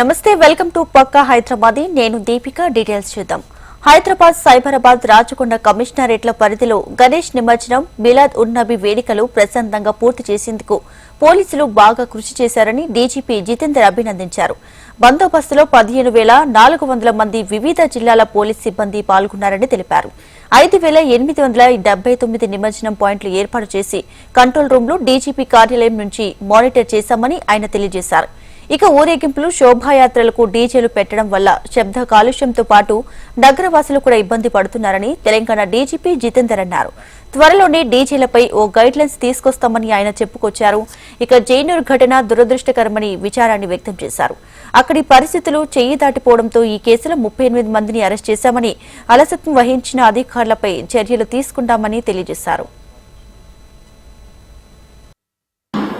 నమస్తే welcome to పక్కా హైదరాబాద్. నేను Deepika details చూద్దాం. హైదరాబాద్ సైబరాబాద్ రాచకొండ కమిషనరేట్ల పరిధిలో గణేష్ నిమజ్జనం మిలాద్ ఉన్నబి వేడుకలు ప్రశాంతంగా పూర్తి చేసేందుకు పోలీసులు బాగా కృషి చేశారని డీజీపీ జితేందర్ అభినందించారు. బందోబస్తులో పదిహేను వేల నాలుగు వందల మంది వివిధ జిల్లాల పోలీస్ సిబ్బంది పాల్గొన్నారని తెలిపారు. ఐదు వేల ఎనిమిది వందల డెబ్బై తొమ్మిది నిమజ్జనం పాయింట్లు ఏర్పాటు చేసి కంట్రోల్ రూంలో డీజీపీ కార్యాలయం నుంచి మానిటర్ చేశామని ఆయన తెలియజేశారు. ఇక ఊరేగింపులు శోభాయాత్రలకు డీజేలు పెట్టడం వల్ల శబ్ద కాలుష్యంతో పాటు నగరవాసులు కూడా ఇబ్బంది పడుతున్నారని తెలంగాణ డీజీపీ జితేందర్ అన్నారు. త్వరలోనే డీజేలపై ఓ గైడ్ లైన్స్ తీసుకొస్తామని ఆయన చెప్పుకొచ్చారు. ఇక జైనూర్ ఘటన దురదృష్టకరమని విచారాన్ని వ్యక్తం చేశారు. అక్కడి పరిస్థితులు చెయ్యి దాటిపోవడంతో ఈ కేసులో ముప్పై ఎనిమిది మందిని అరెస్ట్ చేశామని అలసత్వం వహించిన అధికారులపై చర్యలు తీసుకుంటామని తెలియజేశారు.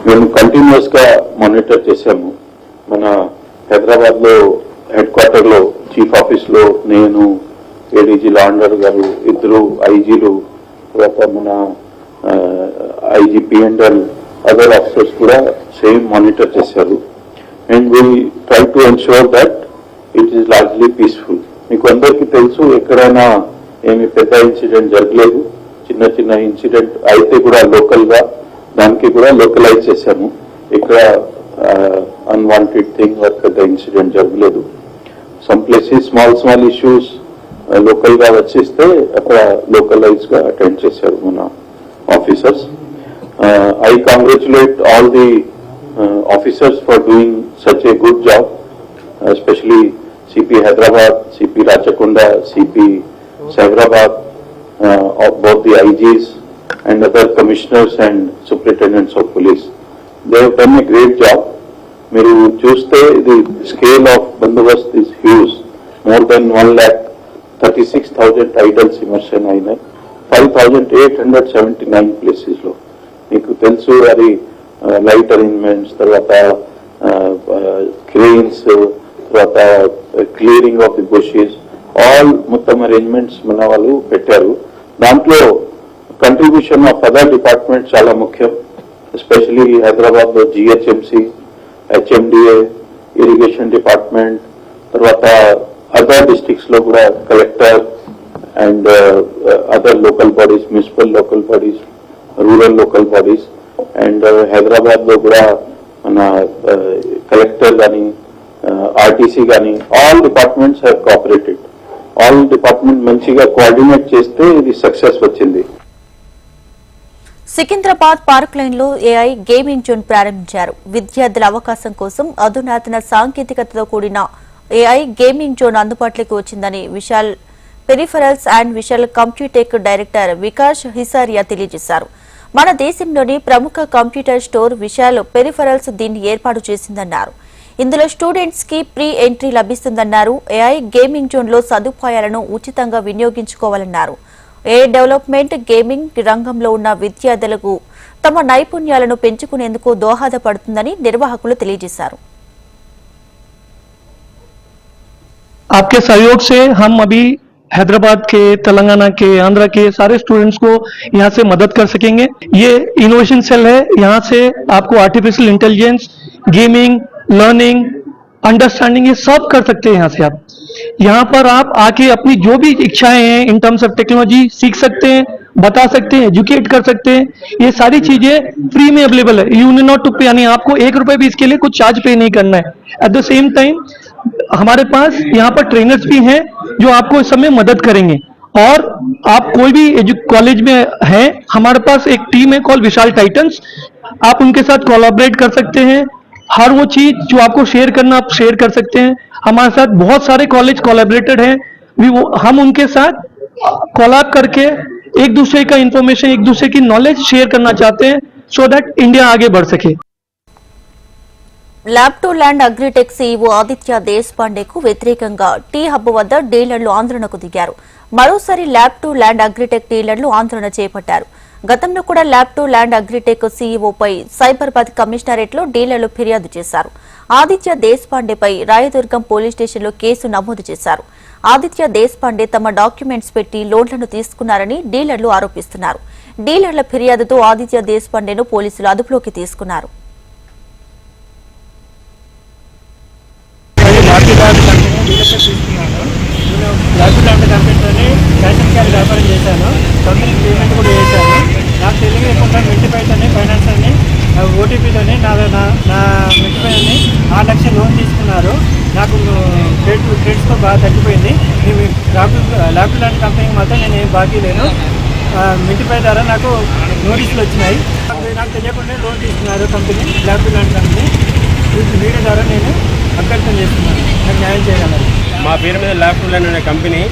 మేము కంటిన్యూస్గా మానిటర్ చేశాము. మన హైదరాబాద్లో హెడ్ క్వార్టర్లో చీఫ్ ఆఫీస్లో నేను ఏడీజీ లాండర్ గారు ఇద్దరు ఐజీలు తర్వాత మన ఐజీ పిఎండ్ఎల్ అదర్ ఆఫీసర్స్ కూడా సేమ్ మానిటర్ చేశారు. And we try to ensure that it is largely peaceful మీకు అందరికీ తెలుసు ఎక్కడైనా ఏమి పెద్ద ఇన్సిడెంట్ జరగలేదు. చిన్న చిన్న ఇన్సిడెంట్ అయితే కూడా లోకల్గా దానికి కూడా లోకలైజ్ చేశాము. ఇక్కడ అన్వాంటెడ్ థింగ్ పెద్ద ఇన్సిడెంట్ జరగలేదు some places small small issues local గా వచ్చేస్తే అక్కడ లోకలైజ్ గా అటెండ్ చేశారు మన officers I congratulate all the officers for doing such a good job especially CP Hyderabad, CP Rachakonda, CP Cyberabad, uh, of both the IGs and other commissioners and superintendents of police. They have done a great job. మీరు చూస్తే the scale of Bandobast is huge more than one lakh thirty six thousand idols immersion అయినాయి. Five thousand eight hundred seventy nine ప్లేసెస్లో మీకు తెలుసు అది light arrangements తర్వాత cranes తర్వాత clearing of the bushes all మొత్తం అరేంజ్మెంట్స్ మన వాళ్ళు పెట్టారు. దాంట్లో కంట్రిబ్యూషన్ ఆఫ్ అదర్ డిపార్ట్మెంట్ చాలా ముఖ్యం. ఎస్పెషలీ హైదరాబాద్లో హెచ్ఎండిఏ ఇరిగేషన్ డిపార్ట్మెంట్ తర్వాత అదర్ డిస్టిక్స్లో కూడా collector and other local bodies municipal local bodies rural local bodies and హైదరాబాద్లో కూడా మన కలెక్టర్ కానీ ఆర్టీసీ కానీ all departments have cooperated all department మంచిగా కోఆర్డినేట్ చేస్తే ఇది సక్సెస్ వచ్చింది. సికింద్రాబాద్ పార్క్ లైన్లో ఏఐ గేమింగ్ జోన్ ప్రారంభించారు. విద్యార్థుల అవకాశం కోసం అధునాతన సాంకేతికతతో కూడిన ఏఐ గేమింగ్ జోన్ అందుబాటులోకి వచ్చిందని Vishal peripherals and Vishal Computech director Vikash Hisaria తెలియజేశారు. మన దేశంలోని ప్రముఖ కంప్యూటర్ స్టోర్ విశాల్ పెరిఫరల్స్ దీన్ని ఏర్పాటు చేసిందన్నారు. ఇందులో స్టూడెంట్స్కి ప్రీ ఎంట్రీ లభిస్తుందన్నారు. ఏఐ గేమింగ్ జోన్లో సదుపాయాలను ఉచితంగా వినియోగించుకోవాలన్నారు. ఏ డెవలప్మెంట్ గేమింగ్ రంగంలో ఉన్న విద్యార్థులకు తమ నైపుణ్యాలను పెంచుకునేందుకు దోహదపడుతుందని నిర్వాహకులు తెలియజేశారు आपके सहयोग से हम अभी हैदराबाद के तेलंगाना के आंध्र के सारे स्टूडेंट्स को यहाँ से मदद कर सकेंगे ये इनोवेशन सेल है यहाँ से आपको artificial intelligence gaming learning understanding ये सब कर सकते हैं यहाँ से आप यहाँ पर आप आके अपनी जो भी इच्छाएँ हैं इन टर्म्स ऑफ़ टेक्नोलॉजी सीख सकते हैं, बता सकते हैं एजुकेट कर सकते हैं, ये सारी चीज़ें फ्री में अवेलेबल है। यू नॉट टू पे यानी आपको एक रुपए भी इसके लिए कुछ चार्ज पे नहीं करना है। एट द सेम टाइम हमारे पास यहाँ पर ट्रेनर्स भी हैं जो आपको इस समय मदद करेंगे। और आप कोई भी कॉलेज में हैं, हमारे पास एक टीम है कॉल विशाल टाइटन्स आप उनके साथ कोलाबरेट कर सकते हैं। हर वो चीज जो आपको शेयर करना आप शेयर कर सकते हैं हमारे साथ बहुत सारे कॉलेज कोलाबरेटेड हैं भी वो हम उनके साथ कोलाब करके एक दूसरे का इंफॉर्मेशन एक दूसरे की नॉलेज शेयर करना चाहते हैं सो दैट इंडिया आगे बढ़ सके lab to land agritech CEO Aditya దేశపాండేకు వ్యతిరేకంగా టీ హబ్ వద్ద డీలర్లు ఆందోళనకు దిగారు మరోసారి ల్యాబ్ టు ల్యాండ్ అగ్రిటెక్ డీలర్లు ఆందోళన చేపట్టారు గతంలో కూడా ల్యాబ్ టు ల్యాండ్ అగ్రిటెక్ సీఈఓపై సైబరాబాద్ కమిషనరేట్లో డీలర్లు ఫిర్యాదు చేశారు. ఆదిత్య దేశపాండేపై రాయదుర్గం పోలీస్ స్టేషన్లో కేసు నమోదు చేశారు. ఆదిత్య దేశపాండే తమ డాక్యుమెంట్స్ పెట్టి లోన్లను తీసుకున్నారని డీలర్లు ఆరోపిస్తున్నారు. డీలర్ల ఫిర్యాదుతో ఆదిత్య దేశపాండేను పోలీసులు అదుపులోకి తీసుకున్నారు. తీసుకున్నాను నేను ల్యాబ్ లాంటి కంపెనీతోని రేషన్ వ్యాపారం చేశాను. కంపెనీ పేమెంట్ కూడా చేశాను. నాకు తెలియకుండా మిట్టిపైతోనే ఫైనాన్స్ అని ఓటీపీతోని నా నా నా ఆరు లక్షలు లోన్ తీసుకున్నారు. నాకు క్రెడిట్ క్రెడిట్స్తో బాగా తగ్గిపోయింది. నేను ల్యాప్టాప్ ల్యాబ్ లాంటి కంపెనీకి మాత్రం నేను ఏం బాకీ లేను. మిట్టిపై ద్వారా నాకు నోటీసులు వచ్చినాయి. నాకు- తెలియకుండా లోన్ తీసుకున్నారు కంపెనీ ల్యాబ్ లాంటి కంపెనీ వీడియో ద్వారా నేను అభ్యర్థన చేస్తున్నాను. నాకు న్యాయం చేయగలరు మా పేరు మీద ల్యాప్టాప్ లైన్ అనే కంపెనీ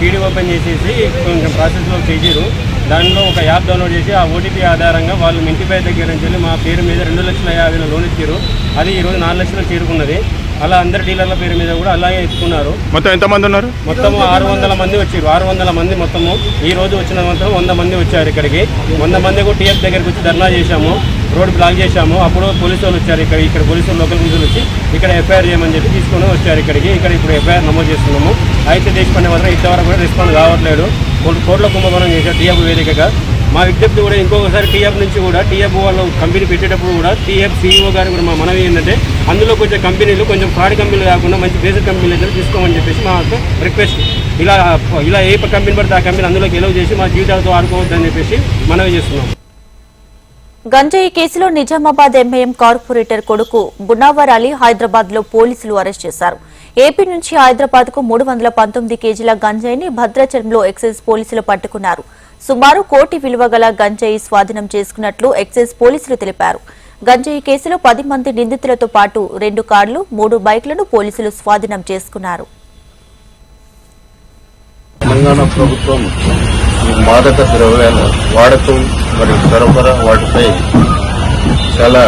పీడీ ఓపెన్ చేసేసి కొంచెం ప్రాసెస్లో చేసారు దానిలో ఒక యాప్ డౌన్లోడ్ చేసి ఆ ఓటీపీ ఆధారంగా వాళ్ళు ఇంటిపై దగ్గర నుంచి మా పేరు మీద రెండు లక్షల యాభై వేల లోన్ ఇచ్చారు. అది ఈరోజు నాలుగు లక్షలు చేరుకున్నది. అలా అందరి డీలర్ల పేరు మీద కూడా అలాగే ఎత్తుకున్నారు మొత్తం ఎంతమంది ఉన్నారు? మొత్తం ఆరు వందల మంది వచ్చారు. ఆరు వందల మంది మొత్తము. ఈ రోజు వచ్చిన మొత్తం వంద మంది వచ్చారు ఇక్కడికి. వంద మంది కూడా టీఎఫ్ దగ్గరికి వచ్చి ధర్నా చేశాము. రోడ్ బ్లాక్ చేశాము. అప్పుడు పోలీసు వాళ్ళు వచ్చారు ఇక్కడ. ఇక్కడ పోలీసు వాళ్ళు లోకల్ పోలీసులు వచ్చి ఇక్కడ ఎఫ్ఐఆర్ చేయమని చెప్పి తీసుకొని వచ్చారు ఇక్కడికి. ఇక్కడ ఇప్పుడు ఎఫ్ఐఆర్ నమోదు చేస్తున్నాము. అయితే దేశపండే మాత్రం ఇంతవరకు కూడా రెస్పాండ్ కావట్లేదు. కోర్టు- కోర్టులో కుంభకోణం చేశారు. టీఎఫ్ వేదికగా. మా విజ్ఞప్తి కూడా ఇంకొకసారి టీఎఫ్ నుంచి కూడా టీఎఫ్ వాళ్ళు కంపెనీ పెట్టేటప్పుడు కూడా టీఎఫ్ సీఈఓ గారు కూడా మా మనవి ఏంటంటే అందులో కొంచెం కంపెనీలు కొంచెం ఫ్రాడ్ కంపెనీలు కాకుండా మంచి బేసిక్ కంపెనీలు అయితే తీసుకోమని చెప్పేసి మా రిక్వెస్ట్. ఇలా ఇలా ఏ కంపెనీ పడితే ఆ కంపెనీ అందులోకి ఎలవ్ చేసి మా జీవితాలతో ఆడుకోవద్దని చెప్పేసి మనవి చేస్తున్నాం. గంజాయి కేసులో నిజామాబాద్ ఎంఐఎం కార్పొరేటర్ కొడుకు బునావర్ అలీ హైదరాబాద్లో పోలీసులు అరెస్ట్ చేశారు. ఏపీ నుంచి హైదరాబాద్కు మూడు వందల పంతొమ్మిది కేజీల గంజాయిని భద్రాచలంలో ఎక్సైజ్ పోలీసులు పట్టుకున్నారు. సుమారు కోటి విలువ గల గంజాయి స్వాధీనం చేసుకున్నట్లు ఎక్సైజ్ పోలీసులు తెలిపారు. గంజాయి కేసులో పది మంది నిందితులతో పాటు రెండు కార్లు మూడు బైక్లను పోలీసులు స్వాధీనం చేసుకున్నారు. తెలంగాణ ప్రభుత్వం ఈ మాదక ద్రవ్యాల వాడకం మరియు సరఫరా వాటిపై చాలా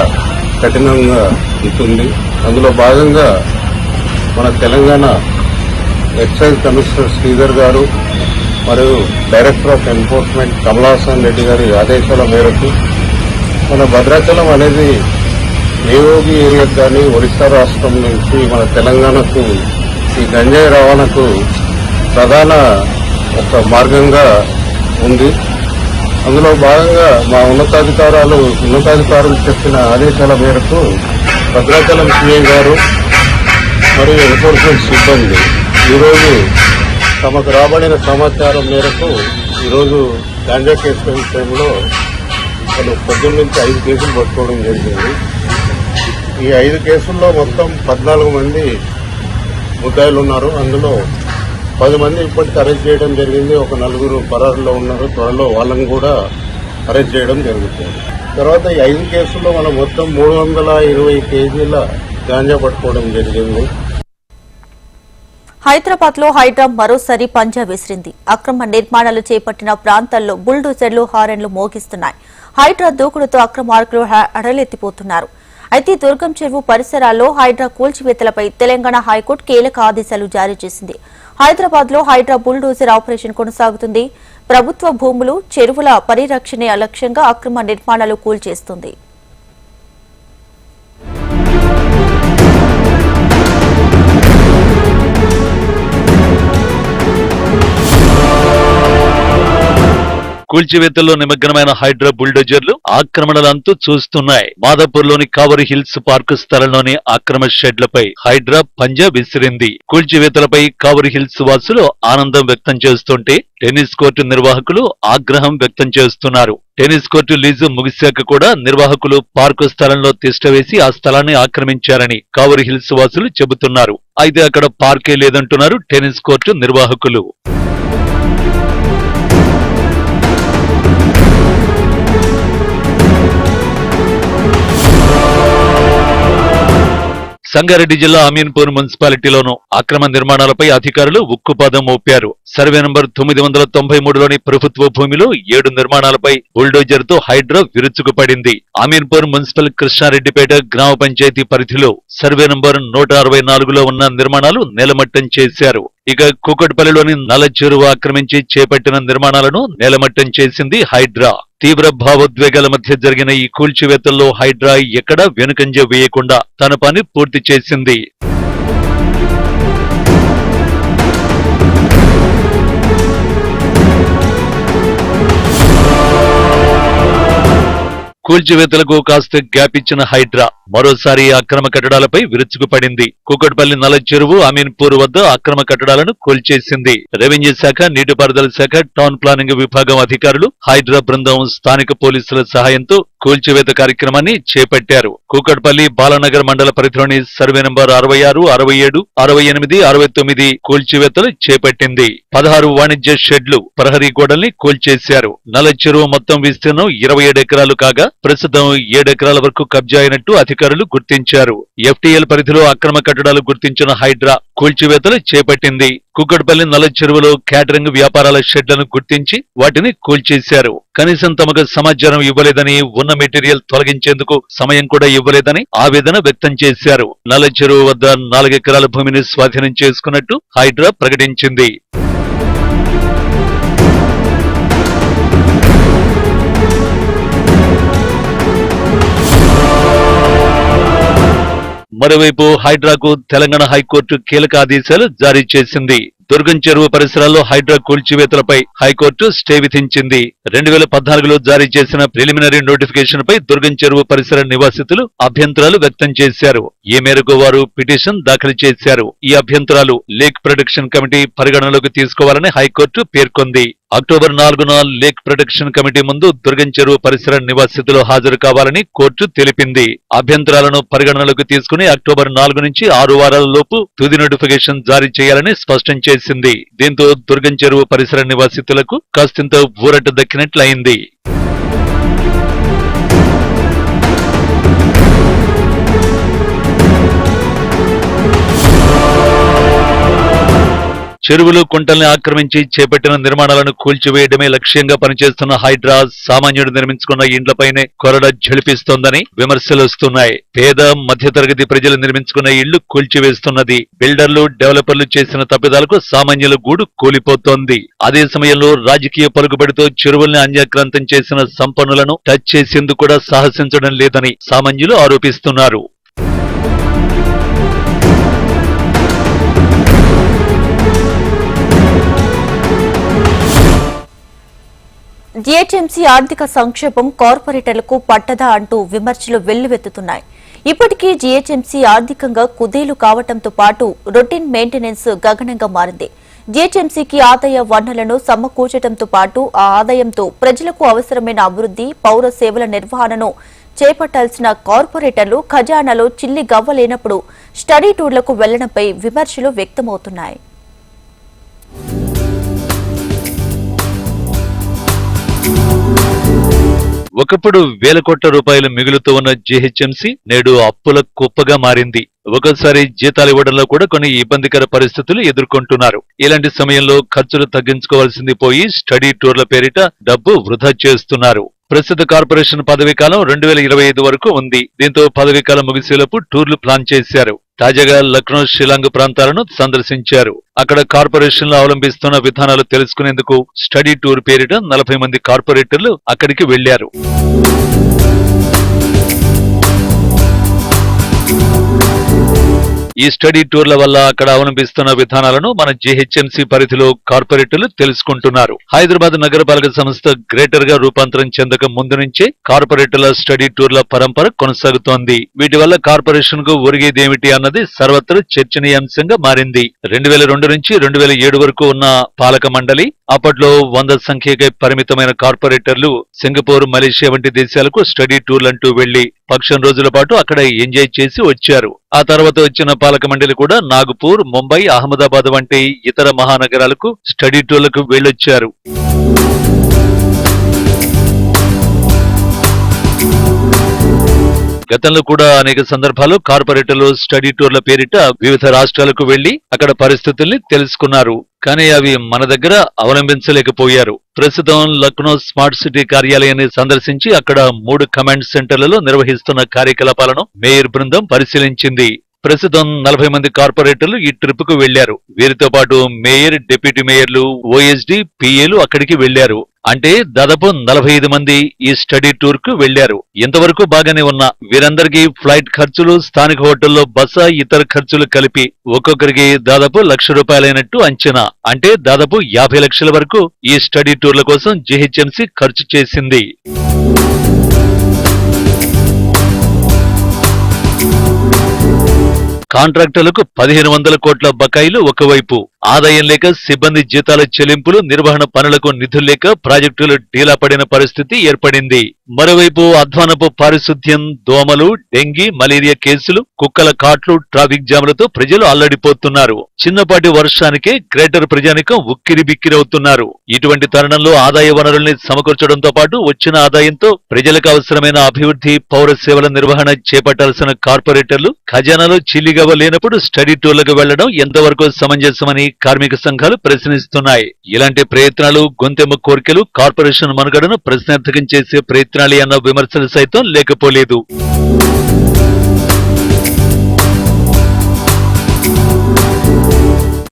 కఠినంగా ఉంటుంది. అందులో భాగంగా మన తెలంగాణ ఎక్సైజ్ కమిషనర్ శ్రీధర్ గారు మరియు director of enforcement Kamalasan Reddy గారి ఆదేశాల మేరకు మన భద్రాచలం అనేది ఏఓబి ఏరియాకు కానీ ఒరిస్సా రాష్ట్రం నుంచి మన తెలంగాణకు ఈ గంజాయి రవాణాకు ప్రధాన ఒక మార్గంగా ఉంది. అందులో భాగంగా మా ఉన్నతాధికారాలు ఉన్నతాధికారులు చెప్పిన ఆదేశాల మేరకు భద్రాచలం సిఐ గారు మరియు ఎన్ఫోర్స్మెంట్ సిబ్బంది ఈరోజు తమకు రాబడిన సమాచారం మేరకు ఈరోజు గాంజా చేసుకునే విషయంలో వాళ్ళు పొద్దున్న నుంచి ఐదు కేసులు పట్టుకోవడం జరిగింది. ఈ ఐదు కేసుల్లో మొత్తం పద్నాలుగు మంది ముద్దాయిలు ఉన్నారు. అందులో పది మంది ఇప్పటికి అరెస్ట్ చేయడం జరిగింది. ఒక నలుగురు పరారులో ఉన్నారు. త్వరలో వాళ్ళని కూడా అరెస్ట్ చేయడం జరుగుతుంది. తర్వాత ఈ ఐదు కేసుల్లో మనం మొత్తం మూడు వందల ఇరవై కేజీల గాంజా పట్టుకోవడం జరిగింది. హైదరాబాద్లో హైడ్రా మరోసారి పంజా విసిరింది. అక్రమ నిర్మాణాలు చేపట్టిన ప్రాంతాల్లో బుల్డోజర్లు హారన్లు మోగిస్తున్నాయి. హైడ్రా దూకుడుతో అక్రమార్కులు అడలెత్తిపోతున్నారు అయితే దుర్గం చెరువు పరిసరాల్లో హైడ్రా కూల్చివేతలపై తెలంగాణ హైకోర్టు కీలక ఆదేశాలు జారీ చేసింది. హైదరాబాద్లో హైడ్రా బుల్డోజర్ ఆపరేషన్ కొనసాగుతుంది. ప్రభుత్వ భూములు చెరువుల పరిరక్షణే లక్ష్యంగా అక్రమ నిర్మాణాలు కూల్చేస్తుంది. కూల్చివేతల్లో నిమగ్నమైన హైడ్రా బుల్డోజర్లు ఆక్రమణలంతూ చూస్తున్నాయి. మాదాపూర్లోని కావరి హిల్స్ పార్కు స్థలంలోని ఆక్రమ షెడ్లపై హైడ్రా పంజా విసిరింది. కూల్చివేతలపై కావరి హిల్స్ వాసులు ఆనందం వ్యక్తం చేస్తుంటే టెన్నిస్ కోర్టు నిర్వాహకులు ఆగ్రహం వ్యక్తం చేస్తున్నారు. టెన్నిస్ కోర్టు లీజు ముగిశాక కూడా నిర్వాహకులు పార్కు స్థలంలో తిష్టవేసి ఆ స్థలాన్ని ఆక్రమించారని కావరి హిల్స్ వాసులు చెబుతున్నారు. అయితే అక్కడ పార్కే లేదంటున్నారు టెన్నిస్ కోర్టు నిర్వాహకులు. సంగారెడ్డి జిల్లా అమీన్పూర్ మున్సిపాలిటీలోను అక్రమ నిర్మాణాలపై అధికారులు ఉక్కుపాదం మోపారు. సర్వే నంబర్ తొమ్మిది వందల తొంభై మూడులోని ప్రభుత్వ భూమిలో ఏడు నిర్మాణాలపై బుల్డోజర్తో హైడ్రా విరుచుకుపడింది. అమీన్పూర్ మున్సిపల్ కృష్ణారెడ్డిపేట గ్రామ పంచాయతీ పరిధిలో సర్వే నంబర్ నూట అరవై నాలుగులో ఉన్న నిర్మాణాలు నేలమట్టం చేశారు. ఇక కూకట్పల్లిలోని నల్ల చెరువు ఆక్రమించి చేపట్టిన నిర్మాణాలను నేలమట్టం చేసింది హైడ్రా. తీవ్ర భావోద్వేగాల మధ్య జరిగిన ఈ కూల్చివేతల్లో హైడ్రా ఎక్కడా వెనుకంజ వేయకుండా తన పని పూర్తి చేసింది. కూల్చివేతలకు కాస్త గ్యాప్ ఇచ్చిన హైడ్రా మరోసారి అక్రమ కట్టడాలపై విరుచుకుపడింది. కుకట్పల్లి నల్ల చెరువు అమీన్పూర్ వద్ద అక్రమ కట్టడాలను కూల్చేసింది. రెవెన్యూ శాఖ నీటిపారుదల శాఖ టౌన్ ప్లానింగ్ విభాగం అధికారులు హైడ్రా బృందం స్థానిక పోలీసుల సహాయంతో కూల్చివేత కార్యక్రమాన్ని చేపట్టారు. కూకట్పల్లి బాలనగర్ మండల పరిధిలోని సర్వే నంబర్ అరవై ఆరు అరవై ఏడు అరవై ఎనిమిది అరవై తొమ్మిది కూల్చివేతలు చేపట్టింది. పదహారు వాణిజ్య షెడ్లు ప్రహరీ గోడల్ని కూల్చేశారు. నల చెరువు మొత్తం విస్తీర్ణం ఇరవై ఏడు ఎకరాలు కాగా ప్రస్తుతం ఏడు ఎకరాల వరకు కబ్జా అయినట్టు అధికారులు గుర్తించారు. ఎఫ్టీఎల్ పరిధిలో అక్రమ కట్టడాలు గుర్తించిన హైడ్రా కూల్చివేతలు చేపట్టింది. కుక్కడపల్లి నల్ల చెరువులో క్యాటరింగ్ వ్యాపారాల షెడ్లను గుర్తించి వాటిని కూల్చేశారు. కనీసం తమకు సమాచారం ఇవ్వలేదని ఉన్న మెటీరియల్ తొలగించేందుకు సమయం కూడా ఇవ్వలేదని ఆవేదన వ్యక్తం చేశారు. నల్ల చెరువు వద్ద నాలుగెకరాల భూమిని స్వాధీనం చేసుకున్నట్టు హైడ్రా ప్రకటించింది. మరోవైపు హైడ్రాకు తెలంగాణ హైకోర్టు కీలక ఆదేశాలు జారీ చేసింది. దుర్గం చెరువు పరిసరాల్లో హైడ్రా కూల్చివేతలపై హైకోర్టు స్టే విధించింది. రెండు వేల పద్నాలుగులో జారీ చేసిన ప్రిలిమినరీ నోటిఫికేషన్ పై దుర్గం చెరువు పరిసర నివాసితులు అభ్యంతరాలు వ్యక్తం చేశారు. ఈ మేరకు వారు పిటిషన్ దాఖలు చేశారు. ఈ అభ్యంతరాలు లేక్ ప్రొటెక్షన్ కమిటీ పరిగణనలోకి తీసుకోవాలని హైకోర్టు పేర్కొంది. అక్టోబర్ నాలుగున లేక్ ప్రొటెక్షన్ కమిటీ ముందు దుర్గం చెరువు పరిసర నివాసితులు హాజరు కావాలని కోర్టు తెలిపింది. అభ్యంతరాలను పరిగణనలోకి తీసుకుని అక్టోబర్ నాలుగు నుంచి ఆరు వారాల లోపు తుది నోటిఫికేషన్ జారీ చేయాలని స్పష్టం చేసింది దీంతో దుర్గం చెరువు పరిసర నివాసితులకు కాస్తింత ఊరట దక్కినట్లయింది. చెరువులు కుంటల్ని ఆక్రమించి చేపట్టిన నిర్మాణాలను కూల్చివేయడమే లక్ష్యంగా పనిచేస్తున్న హైడ్రా సామాన్యుడు నిర్మించుకున్న ఇండ్లపైనే కొరడ ఝళిపిస్తోందని విమర్శలు వస్తున్నాయి. పేద మధ్యతరగతి ప్రజలు నిర్మించుకున్న ఇళ్ళు కూల్చివేస్తున్నది. బిల్డర్లు డెవలపర్లు చేసిన తప్పిదాలకు సామాన్యుల గూడు కూలిపోతోంది. అదే సమయంలో రాజకీయ పలుకుబడితో చెరువుల్ని అన్యాక్రాంతం చేసిన సంపన్నులను టచ్ చేసేందుకు కూడా సాహసించడం లేదని సామాన్యులు ఆరోపిస్తున్నారు. జీహెచ్ఎంసీ ఆర్థిక సంక్షోభం కార్పొరేటర్లకు పట్టదా అంటూ విమర్శలు వెల్లువెత్తుతున్నాయి. ఇప్పటికీ జీహెచ్ఎంసీ ఆర్థికంగా కుదేలు కావటంతో పాటు రొటీన్ మెయింటెనెన్స్ గగనంగా మారింది. జీహెచ్ఎంసీకి ఆదాయ వనరులను సమకూర్చడంతో పాటు ఆ ఆదాయంతో ప్రజలకు అవసరమైన అభివృద్ధి పౌర సేవల నిర్వహణను చేపట్టాల్సిన కార్పొరేటర్లు ఖజానాలో చిల్లి గవ్వలేనప్పుడు స్టడీ టూర్లకు వెళ్ళడంపై విమర్శలు వ్యక్తమవుతున్నాయి. ఒకప్పుడు వేల కోట్ల రూపాయలు మిగులుతూ ఉన్న జీహెచ్ఎంసీ నేడు అప్పుల కుప్పగా మారింది. ఒక్కోసారి జీతాలు ఇవ్వడంలో కూడా కొన్ని ఇబ్బందికర పరిస్థితులు ఎదుర్కొంటున్నారు. ఇలాంటి సమయంలో ఖర్చులు తగ్గించుకోవాల్సింది పోయి స్టడీ టూర్ల పేరిట డబ్బు వృధా చేస్తున్నారు. ప్రస్తుత కార్పొరేషన్ పదవీ కాలం రెండు వేల ఇరవై ఐదు వరకు ఉంది. దీంతో పదవీ కాలం ముగిసేలోపు టూర్లు ప్లాన్ చేశారు. తాజాగా లక్నో షిలాంగ్ ప్రాంతాలను సందర్శించారు. అక్కడ కార్పొరేషన్లు అవలంబిస్తున్న విధానాలు తెలుసుకునేందుకు స్టడీ టూర్ పేరిట నలభై మంది కార్పొరేటర్లు అక్కడికి వెళ్ళారు ఈ స్టడీ టూర్ల వల్ల అక్కడ అవలంబిస్తున్న విధానాలను మన జీహెచ్ఎంసీ పరిధిలో కార్పొరేటర్లు తెలుసుకుంటున్నారు. హైదరాబాద్ నగరపాలక సంస్థ గ్రేటర్గా రూపాంతరం చెందక ముందు నుంచే కార్పొరేటర్ల స్టడీ టూర్ల పరంపర కొనసాగుతోంది. వీటి వల్ల కార్పొరేషన్కు ఒరిగేదేమిటి అన్నది సర్వత్రా చర్చనీయాంశంగా మారింది. రెండు వేల రెండు నుంచి రెండు వేల ఏడు వరకు ఉన్న పాలక మండలి అప్పట్లో వంద సంఖ్యకే పరిమితమైన కార్పొరేటర్లు సింగపూర్ మలేషియా వంటి దేశాలకు స్టడీ టూర్లంటూ వెళ్ళి పక్షం రోజుల పాటు అక్కడ ఎంజాయ్ చేసి వచ్చారు. ఆ తర్వాత వచ్చిన పాలక మండలి కూడా నాగపూర్ ముంబై అహ్మదాబాద్ వంటి ఇతర మహానగరాలకు స్టడీ టూర్లకు వెళ్ళొచ్చారు. గతంలో కూడా అనేక సందర్భాల్లో కార్పొరేటర్లు స్టడీ టూర్ల పేరిట వివిధ రాష్ట్రాలకు వెళ్ళి అక్కడ పరిస్థితుల్ని తెలుసుకున్నారు. కానీ అవి మన దగ్గర అవలంబించలేకపోయారు. ప్రస్తుతం లక్నో స్మార్ట్ సిటీ కార్యాలయాన్ని సందర్శించి అక్కడ మూడు కమాండ్ సెంటర్లలో నిర్వహిస్తున్న కార్యకలాపాలను మేయర్ బృందం పరిశీలించింది. ప్రస్తుతం నలభై మంది కార్పొరేటర్లు ఈ ట్రిప్కు వెళ్ళారు వీరితో పాటు మేయర్ డిప్యూటీ మేయర్లు ఓఎస్డి పీఏలు అక్కడికి వెళ్ళారు అంటే దాదాపు నలభై ఐదు మంది ఈ స్టడీ టూర్కు వెళ్ళారు ఇంతవరకు బాగానే ఉన్న వీరందరికీ ఫ్లైట్ ఖర్చులు స్థానిక హోటల్లో బస ఇతర ఖర్చులు కలిపి ఒక్కొక్కరికి దాదాపు లక్ష రూపాయలైనట్టు అంచనా. అంటే దాదాపు యాభై లక్షల వరకు ఈ స్టడీ టూర్ల కోసం జిహెచ్ఎంసీ ఖర్చు చేసింది. కాంట్రాక్టర్లకు పదిహేను వందల కోట్ల బకాయిలు ఒకవైపు. ఆదాయం లేక సిబ్బంది జీతాల చెల్లింపులు నిర్వహణ పనులకు నిధులు లేక ప్రాజెక్టులు డీలా పడిన పరిస్థితి ఏర్పడింది. మరోవైపు అధ్వానపు పారిశుద్ధ్యం దోమలు డెంగీ మలేరియా కేసులు కుక్కల కాట్లు ట్రాఫిక్ జామ్లతో ప్రజలు అల్లడిపోతున్నారు. చిన్నపాటి వర్షానికే గ్రేటర్ ప్రజానికం ఉక్కిరి బిక్కిరవుతున్నారు ఇటువంటి తరుణంలో ఆదాయ వనరుల్ని సమకూర్చడంతో పాటు వచ్చిన ఆదాయంతో ప్రజలకు అవసరమైన అభివృద్ధి పౌర సేవల నిర్వహణ చేపట్టాల్సిన కార్పొరేటర్లు ఖజానాలో చిల్లిగవ లేనప్పుడు స్టడీ టూర్లకు వెళ్ళడం ఎంతవరకు సమంజసమని కార్మిక సంఘాలు ప్రశ్నిస్తున్నాయి. ఇలాంటి ప్రయత్నాలు గొంతెమ్మ కోరికలు కార్పొరేషన్ మనుగడను ప్రశ్నార్థకం చేసే ప్రయత్నాలే అన్న విమర్శలు సైతం లేకపోలేదు.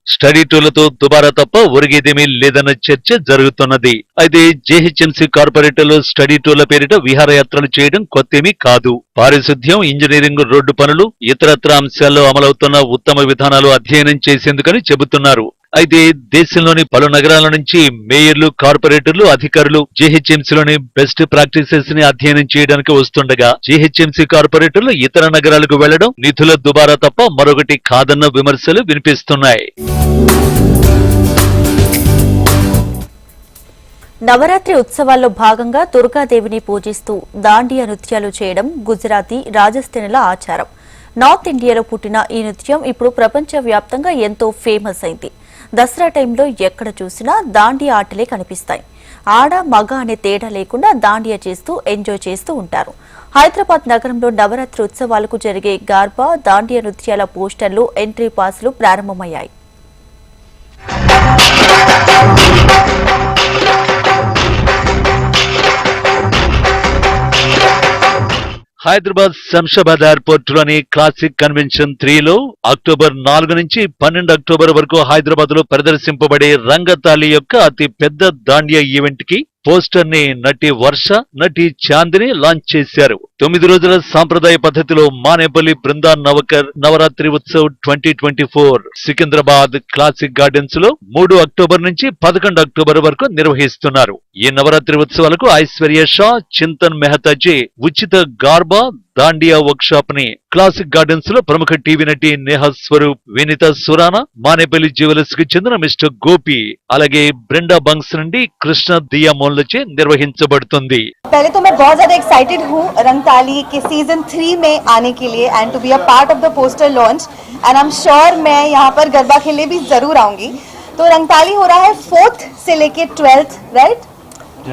స్టడీ టూర్లతో దుబారా తప్ప ఒరిగేదేమీ లేదన్న చర్చ జరుగుతున్నది. అయితే జేహెచ్ఎంసీ కార్పొరేటర్లు స్టడీ టూర్ల పేరిట విహారయాత్రలు చేయడం కొత్తేమీ కాదు. పారిశుద్ధ్యం ఇంజనీరింగ్ రోడ్డు పనులు ఇతరత్ర అంశాల్లో అమలవుతున్న ఉత్తమ విధానాలు అధ్యయనం చేసేందుకని చెబుతున్నారు. అయితే దేశంలోని పలు నగరాల నుంచి మేయర్లు కార్పొరేటర్లు అధికారులు జీహెచ్ఎంసీలోని బెస్ట్ ప్రాక్టీసెస్ని అధ్యయనం చేయడానికి వస్తుండగా జీహెచ్ఎంసీ కార్పొరేటర్లు ఇతర నగరాలకు వెళ్ళడం నిధుల దుబారా తప్ప మరొకటి కాదన్న విమర్శలు వినిపిస్తున్నాయి. నవరాత్రి ఉత్సవాల్లో భాగంగా దుర్గాదేవిని పూజిస్తూ దాండియా నృత్యాలు చేయడం గుజరాతీ రాజస్థానీల ఆచారం. నార్త్ ఇండియాలో పుట్టిన ఈ నృత్యం ఇప్పుడు ప్రపంచవ్యాప్తంగా ఎంతో ఫేమస్ అయింది. దసరా టైంలో ఎక్కడ చూసినా దాండియా ఆటలే కనిపిస్తాయి. ఆడ మగ అనే తేడా లేకుండా దాండియా చేస్తూ ఎంజాయ్ చేస్తూ ఉంటారు. హైదరాబాద్ నగరంలో నవరాత్రి ఉత్సవాలకు జరిగే గార్బా దాండియా నృత్యాల పోస్టర్లు ఎంట్రీ పాస్లు ప్రారంభమయ్యాయి. హైదరాబాద్ శంషాబాద్ ఎయిర్పోర్ట్లోని క్లాసిక్ కన్వెన్షన్ త్రీలో అక్టోబర్ నాలుగు నుంచి పన్నెండు అక్టోబర్ వరకు హైదరాబాద్లో ప్రదర్శింపబడే రంగతాళి యొక్క అతి పెద్ద దాండియా ఈవెంట్కి పోస్టర్ని నటి వర్ష నటి చాందిని లాంచ్ చేశారు. తొమ్మిది రోజుల సాంప్రదాయ పద్ధతిలో Manepalli Brinda Navkar Navaratri Utsav twenty twenty four Secunderabad classic గార్డెన్స్లో మూడు అక్టోబర్ నుంచి పదకొండు అక్టోబర్ వరకు నిర్వహిస్తున్నారు. ఈ నవరాత్రి ఉత్సవాలకు ఐశ్వర్య షా చింతన్ మెహతాజీ ఉచిత గార్బా దాండియా వర్క్ షాప్ ని క్లాసిక్ గార్డెన్స్ లో ప్రముఖ టీవీ నటి నేహా స్వరూప్ వినిత సురానా మానేపల్లి జ్యువెలర్స్ కి చెందిన మిస్టర్ గోపి అలాగే బ్రెండా బంక్స్ నుండి కృష్ణ దియామోన్లచే నిర్వహించబడుతుంది पहले तो मैं बहुत ज़्यादा एक्साइटेड हूँ रंगताली के सीजन थ्री में आने के लिए and to be a part of the poster launch and I am sure मैं यहाँ पर गरबा खेलने भी ज़रूर आऊँगी तो रंगताली हो रहा है फोर्थ से लेके ट्वेल्थ राइट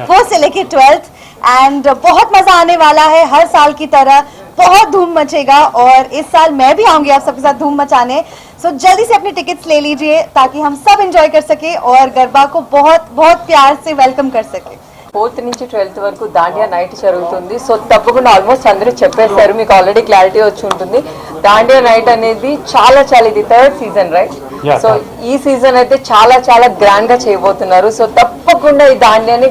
फोर्थ से लेके ट्वेल्थ एंड बहुत मज़ा आने वाला है हर साल की तरह बहुत धूम मचेगा और इस साल मैं भी आऊँगी आप सबके साथ धूम मचाने सो जल्दी से अपने टिकट्स ले लीजिए ताकि हम सब इंजॉय कर सके और गरबा को बहुत बहुत प्यार से वेलकम कर सके ఫోర్త్ నుంచి ట్వెల్త్ వరకు దాండియా నైట్ జరుగుతుంది సో తప్పకుండా ఆల్మోస్ట్ అందరూ చెప్పేశారు మీకు ఆల్రెడీ క్లారిటీ వచ్చి ఉంటుంది దాండియా నైట్ అనేది చాలా చాలా ఇది థర్డ్ సీజన్ రైట్ సో ఈ సీజన్ అయితే చాలా చాలా గ్రాండ్ గా చేయబోతున్నారు సో తప్పకుండా ఈ దాండియాని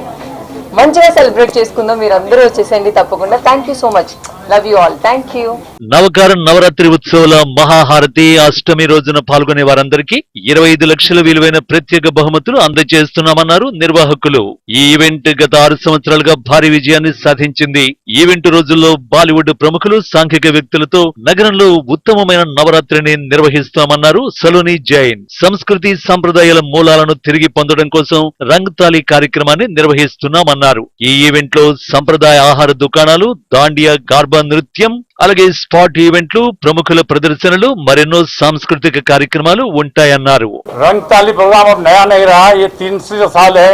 మంచిగా సెలబ్రేట్ చేసుకుందాం. మీరు అందరూ వచ్చేసేయండి తప్పకుండా. Thank you so much love you all thank you నవకారం Navratri ఉత్సవాల మహాహారతి అష్టమి రోజున పాల్గొనే వారందరికీ ఇరవై ఐదు లక్షల విలువైన ప్రత్యేక బహుమతులు అందజేస్తున్నామన్నారు నిర్వాహకులు. ఈ ఈవెంట్ గత ఆరు సంవత్సరాలుగా భారీ విజయాన్ని సాధించింది. ఈవెంట్ రోజుల్లో బాలీవుడ్ ప్రముఖులు సాంఘిక వ్యక్తులతో నగరంలో ఉత్తమమైన నవరాత్రిని నిర్వహిస్తామన్నారు సలోని జైన్. సంస్కృతి సంప్రదాయాల మూలాలను తిరిగి పొందడం కోసం రంగ్ తాలి కార్యక్రమాన్ని నిర్వహిస్తున్నామన్నారు. ఈ ఈవెంట్లో సంప్రదాయ ఆహార దుకాణాలు దాండియా గార్బా నృత్యం అలాగే స్పాట్ ఈవెంట్లు ప్రముఖుల ప్రదర్శనలు మరెన్నో సాంస్కృతిక కార్యక్రమాలు ఉంటాయన్నారు रंग ताली प्रोग्राम अब नया नहीं रहा ये तीन से साल है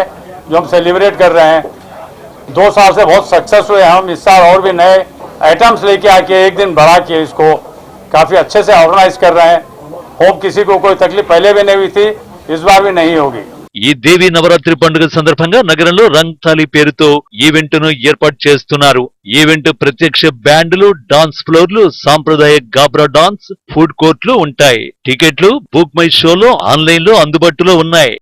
जो हम सेलिब्रेट कर रहे हैं दो साल से बहुत सक्सेस हुए हम इस साल और भी नए आइटम्स लेके आके एक दिन बढ़ा के इसको काफ़ी अच्छे से ऑर्गेनाइज कर रहे हैं होप किसी को कोई तकलीफ पहले भी नहीं हुई थी इस बार भी नहीं होगी ఈ దేవి నవరాత్రి పండుగ సందర్భంగా నగరంలో రంగ్ తాలి పేరుతో ఈవెంట్ను ఏర్పాటు చేస్తున్నారు. ఈవెంట్ ప్రత్యక్ష బ్యాండ్లు డాన్స్ ఫ్లోర్లు సాంప్రదాయ గాబ్రా డాన్స్ ఫుడ్ కోర్ట్లు ఉంటాయి. టికెట్లు బుక్ మై షోలో ఆన్లైన్లో అందుబాటులో ఉన్నాయి.